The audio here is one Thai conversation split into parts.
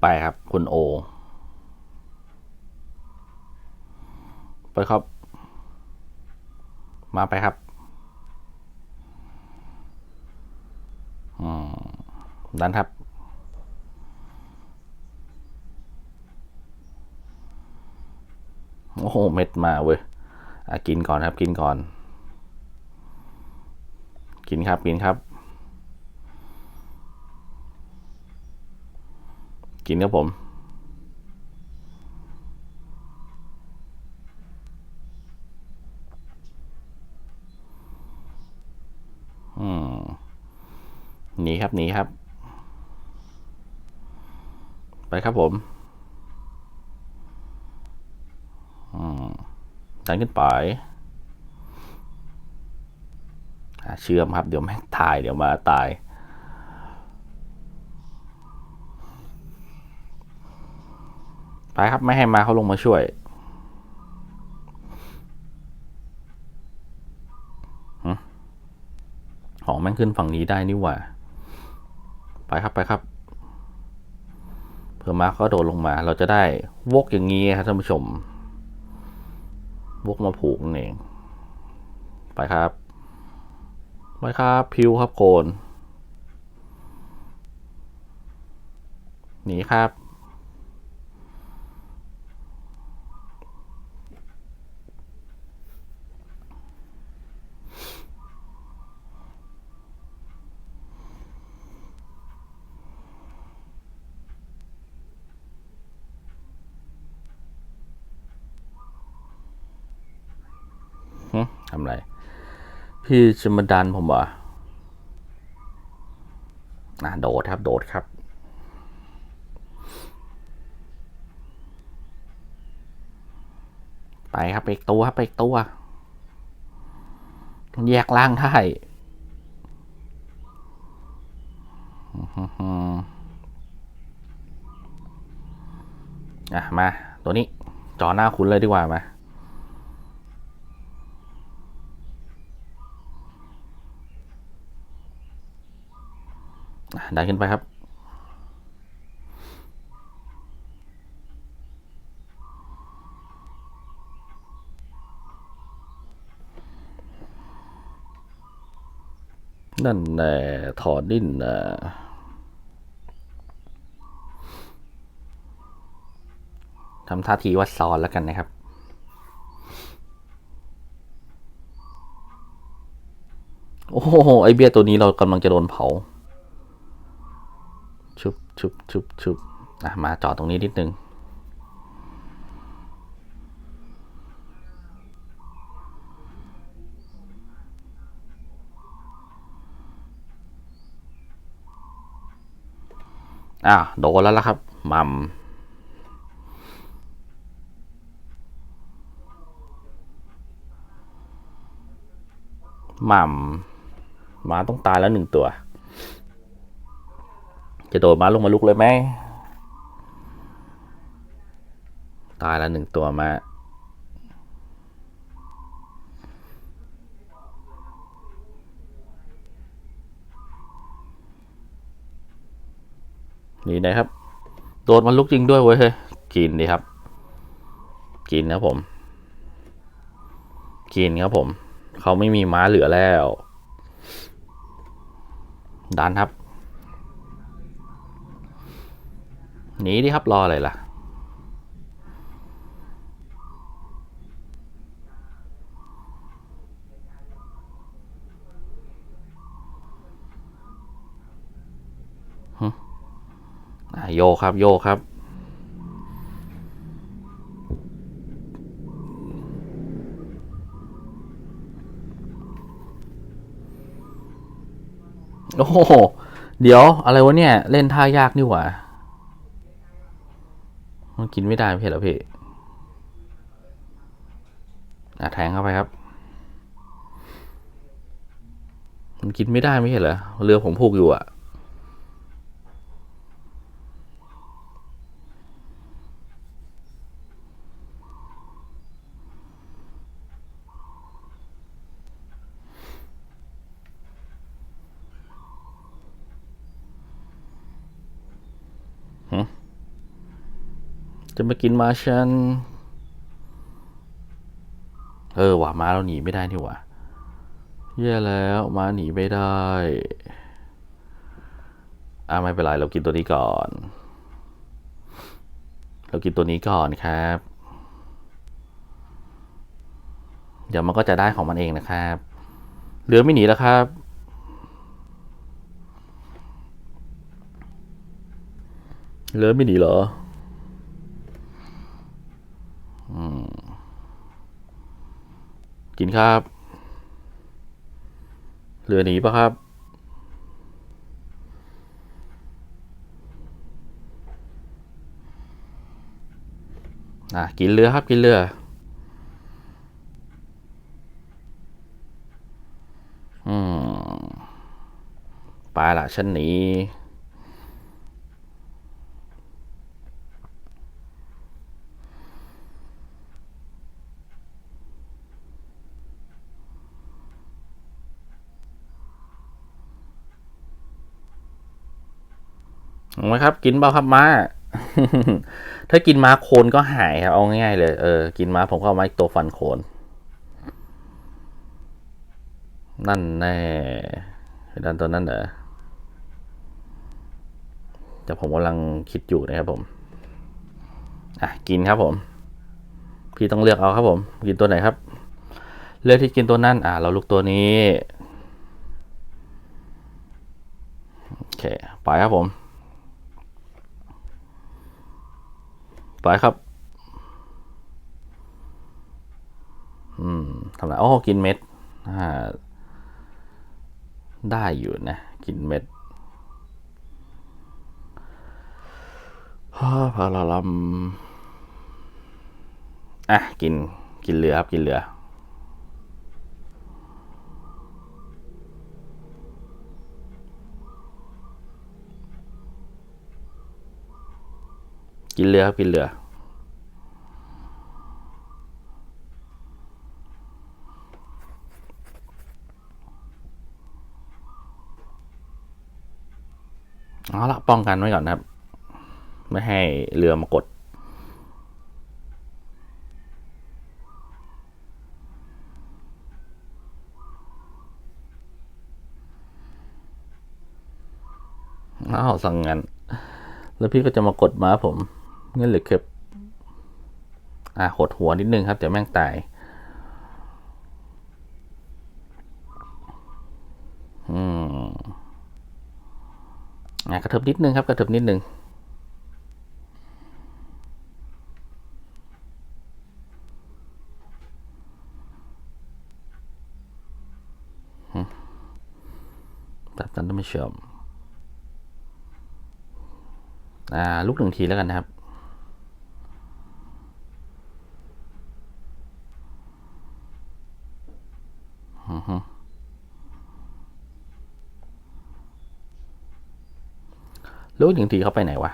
ไปครับ คุณโอไปครับ มาไปครับอืมดันครับ โอ้โห เม็ดมาเว้ยอะกินก่อนครับ กินก่อน กินครับ กินครับ กินครับผมหนีครับหนีครับ ไปครับผมดันขึ้นไปอะเชื่อมครับ เดี๋ยวแม่งตายเดี๋ยวมาตาย ไป ครับไม่ให้มาเขาลงมาช่วยของแม่งขึ้นฝั่งนี้ได้นี่หว่า ไปครับไปครับเผื่อมาก็โดดลงมา เราจะได้วกอย่างนี้ครับท่านผู้ชม วกมาผูกนั่นเอง ไปครับ ไปครับพิวครับโกนหนีครับ หึ ทำไร พี่จะมาดันผมเหรออะโดดครับ โดดครับ ไปครับไปอีกตัวครับไปอีกตัวแยกล่างได้อะมา ตัวนี้จอหน้าคุณเลยดีกว่ามา ดันขึ้นไปครับ นั่นแน่ถอดดิ้นนะทำท่าทีว่าซ้อนแล้วกันนะครับโอ้โห ไอเบียตัวนี้เรากำลังจะโดนเผา ชุบชุบชุบอะมาจอดตรงนี้นิดนึง อะโดนแล้วล่ะครับมัมมัมมาต้องตายแล้วหนึ่งตัว จะโดดมาลงมาลุกเลยไหม ตายแล้วหนึ่งตัวมา นี่นะครับ โดดมาลุกจริงด้วยเว้ยเฮ้ย กินดีครับ กินนะผม กินครับผม เขาไม่มีม้าเหลือแล้ว ดันครับ หนีดิครับรออะไรล่ะฮะโยครับโยครับโอ้โห เดี๋ยวอะไรวะเนี่ย เล่นท่ายากนี่หว่า มันกินไม่ได้ไม่ใช่เหรอพี่อะแทงเข้าไปครับ มันกินไม่ได้ไม่ใช่เหรอเรือผมผูกอยู่อะ จะมากินมาฉันเออว่ะม้าเราหนีไม่ได้นี่หว่าแย่แล้วม้าหนีไม่ได้อ่าไม่เป็นไรเรากินตัวนี้ก่อน เรากินตัวนี้ก่อนครับ เดี๋ยวมันก็จะได้ของมันเองนะครับเรือไม่หนีแล้วครับเรือไม่หนีเหรอ กินครับเรือหนีปะครับ อะ กินเรือครับ กินเรือ อืม ไปละฉันหนี เอาไหมครับ กินเปล่าครับม้า ถ้ากินม้าโคนก็หายครับ เอาง่ายๆเลย เออ กินม้าผมก็เอาไม้ตัวฟันโคน นั่นแน่ดันตัวนั้นเหรอแต่ผมกำลังคิดอยู่นะครับผม อะ กินครับผม พี่ต้องเลือกเอาครับผม กินตัวไหนครับ เลือกที่กินตัวนั้น อะ เราลุกตัวนี้ โอเค ไปครับผม ไปครับ อืมทำไรอ๋อกินเม็ดอ่าได้อยู่นะ กินเม็ดฮ่าพาราลัมอะ กิน กินเหลือครับ กินเหลือ กินเรือครับกินเรือ เอาละป้องกันไว้ก่อนนะครับ ไม่ให้เรือมากดอ้าวสั่งงานแล้วพี่ก็จะมากดม้าผม เงินเหลือเก็บอ่าหดหัวนิดนึงครับเดี๋ยวแม่งตายอืมอ่ากระเถิบนิดนึงครับ กระเถิบนิดนึงแบบนั้นท่านผู้ชมอ่าลูกหนึ่งทีแล้วกันนะครับ ลูกอีกหนึ่งทีเขาไปไหนวะ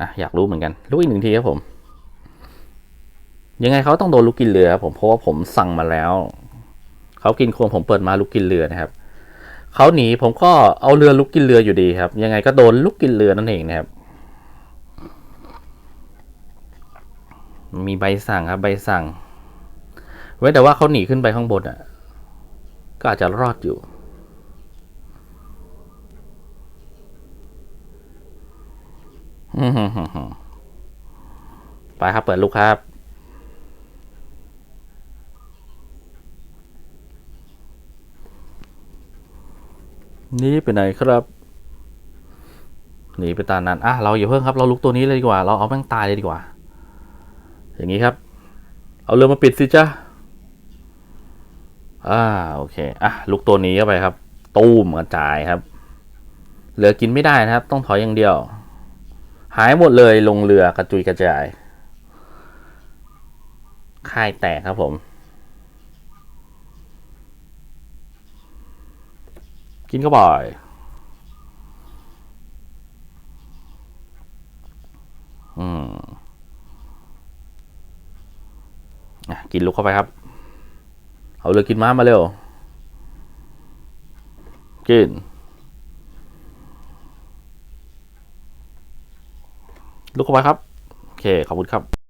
อะอยากรู้เหมือนกันลูกอีกหนึ่งทีครับผม ยังไงเขาต้องโดนลูกกินเรือครับผมเพราะว่าผมสั่งมาแล้วเขากินโคนผมเปิดมาลูกกินเรือนะครับเขาหนีผมก็เอาเรือลุกกินเรืออยู่ดีครับ ยังไงก็โดนลุกกินเรือนั่นเองนะครับ มีใบสั่งครับ ใบสั่งไว้แต่ว่าเขาหนีขึ้นไปข้างบนอะ ก็อาจจะรอดอยู่ อืม ไปครับ เปิดลูกครับนี่ไปไหนครับหนีไปตานั้นอะเราอย่าเพิ่งครับ เราลุกตัวนี้เลยดีกว่า เราเอาแม่งตายเลยดีกว่า อย่างนี้ครับ เอาเรือมาปิดสิจ้าอ่าโอเคอะลุกตัวนี้เข้าไปครับ ตู้มกระจายครับ เหลือกินไม่ได้นะครับ ต้องถอยอย่างเดียว หายหมดเลยลงเรือกระจุยกระจาย ค่ายแตกครับผม กินก็บ่อยอืมอะกินลุกเข้าไปครับ เอาเลยกินม้ามาเร็ว กิน ลุกเข้าไปครับ โอเค ขอบคุณครับ